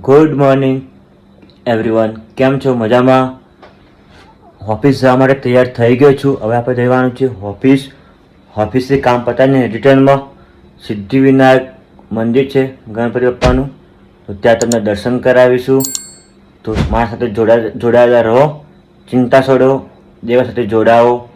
Good morning everyone કેમ છો? મજામાં? ઓફિસ જવા માટે તૈયાર થઈ ગયો છું. હવે આપણે જવાનું છે ઓફિસ ઓફિસથી કામ પતાવીને રિટર્નમાં સિદ્ધિવિનાયક મંદિર છે ગણપતિ બાપ્પાનું તો ત્યાં તમને દર્શન કરાવીશું. તો મારા સાથે જોડા, જોડાયેલા રહો. ચિંતા છોડો. દેવા સાથે જોડાઓ.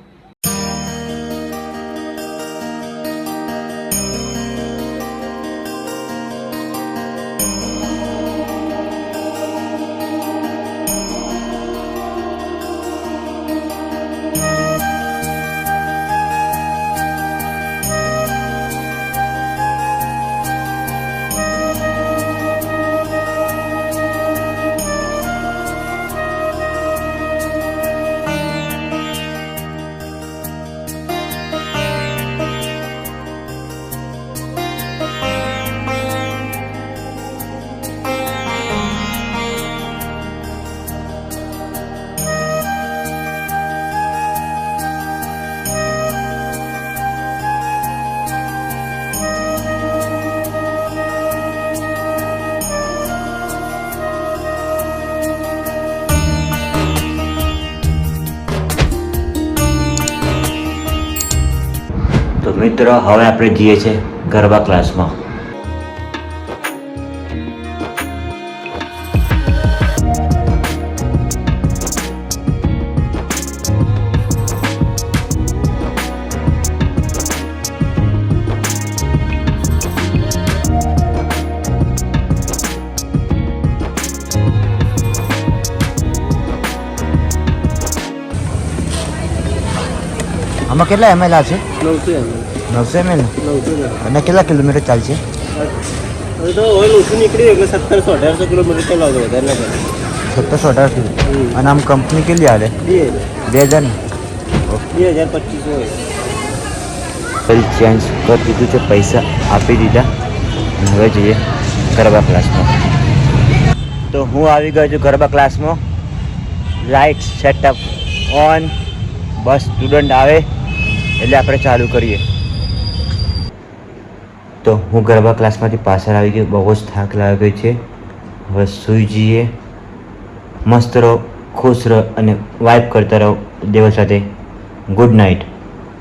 તો મિત્રો હવે આપણે જઈએ છીએ ગરબા ક્લાસમાં આમાં કેટલા એમએલ આવશે નવસો એમ એમએલ. અને કેટલા કિલોમીટર ચાલશે? સત્તરસો અઢારસો કિલોમીટર. અને આમ કંપની કેટલી હાલે? બે હજાર. બે હજાર પચીસો ચેન્જ કરી દીધું છે પૈસા આપી દીધા. હવે જઈએ ગરબા ક્લાસમાં તો હું આવી ગયો છું ગરબા ક્લાસમાં લાઇટ સેટઅપ ઓન બસ સ્ટુડન્ટ આવે. એટલે આપણે ચાલુ કરીએ. તો હું ગરબા ક્લાસમાંથી પાછળ આવી ગયો, બહુ જ થાક લાગ્યો છે. હવે સૂઈ જઈએ. મસ્ત રહો, ખુશ રહો અને વાઇપ કરતા રહો. દેવ સાથે ગુડ નાઇટ